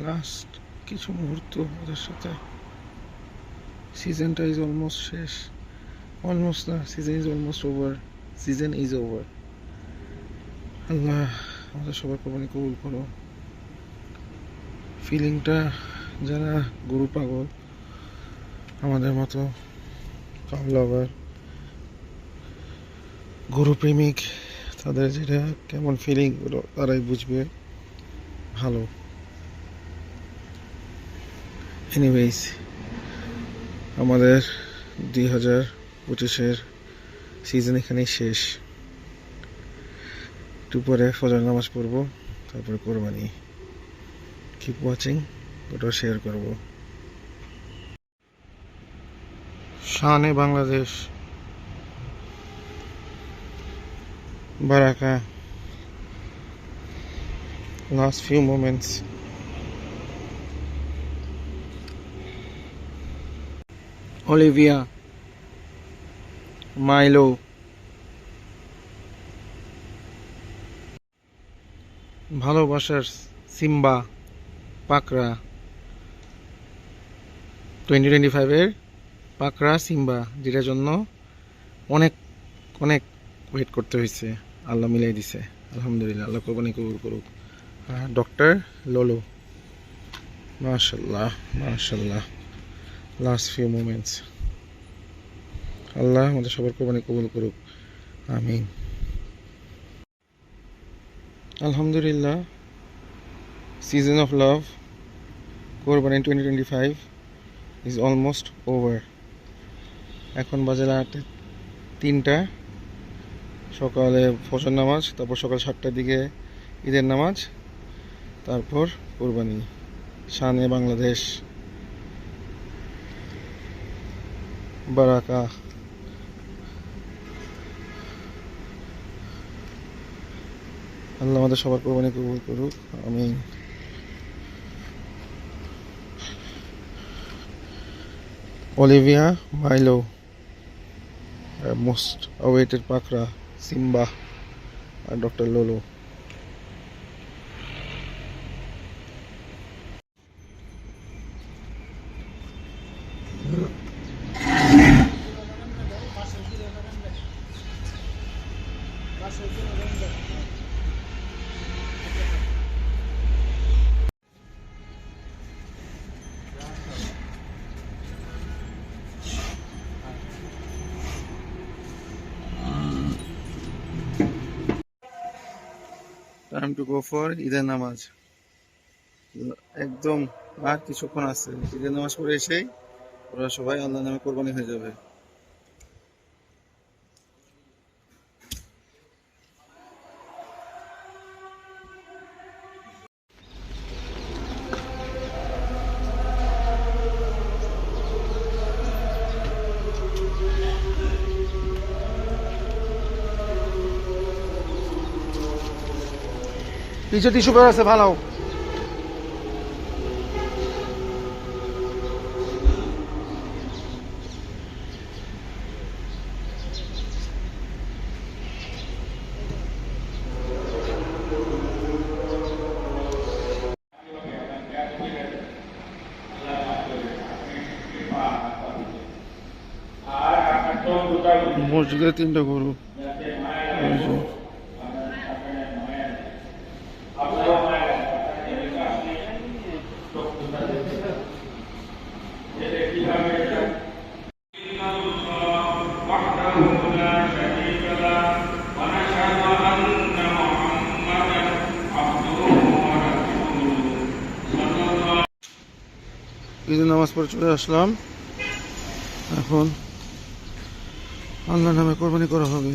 Last কিছু মুহূর্ত ওদের সাথে। সিজনটা ইজ অলমোস্ট শেষ। অলমোস্ট না season is almost over season is over আল্লাহ, আমাদের সবার কোরবানি কবুল করো। ফিলিংটা যারা গরু, পাগল, আমাদের মতো কাউ লাভার গরু প্রেমিক, তাদের যেটা কেমন ফিলিং তারাই বুঝবে। ভালো। এনিওয়েজ আমাদের দুই হাজার পঁচিশের সিজন এখানেই শেষ। একটু পরে ফজর নামাজ পড়ব, তারপরে কোরবানি। কিপ ওয়াচিং ওটাও শেয়ার করব। শানে বাংলাদেশ। বারাকা। Last few moments Olivia. Milo. ভালোবাসার সিম্বা পাকরা টোয়েন্টি টোয়েন্টি ফাইভের পাকরা সিম্বা, যেটার জন্য অনেক অনেক ওয়েট করতে হয়েছে। আল্লাহ মিলাই দিছে। আলহামদুলিল্লাহ, আল্লাহ কোরবানি কবুল করুক। Doctor Lolo. মাশাল্লাহ মাশাল্লাহ লাস্ট ফিউ মোমেন্টস আল্লাহ আমাদের সবার কোরবানি কবুল করুক। আমি আলহামদুলিল্লাহ সিজন অফ লাভ কোরবানি twenty twenty five is almost over এখন বাজে রাত তিনটা। সকালে ফসল নামাজ, তারপর সকাল সাতটার দিকে ঈদের নামাজ, তারপর কোরবানি। শানে বাংলাদেশ। Baraka. আল্লাহ আমাদের সবার কোরবানি কবুল করুক আমি Olivia, Milo most awaited Pakhra, Simba, R doctor Lolo time to go for ঈদের নামাজ। একদম আর কিছুক্ষণ আছে। ঈদের নামাজ পড়ে এসেই ওরা সবাই আল্লাহ নামে কোরবানি হয়ে যাবে। পিছু টিস্যু পেপার আছে ভালো মসজিদে তিনটা গরু ঈদের নামাজ পড়ে চলে আসলাম। এখন আল্লাহ নামে কোরবানি করা হবে।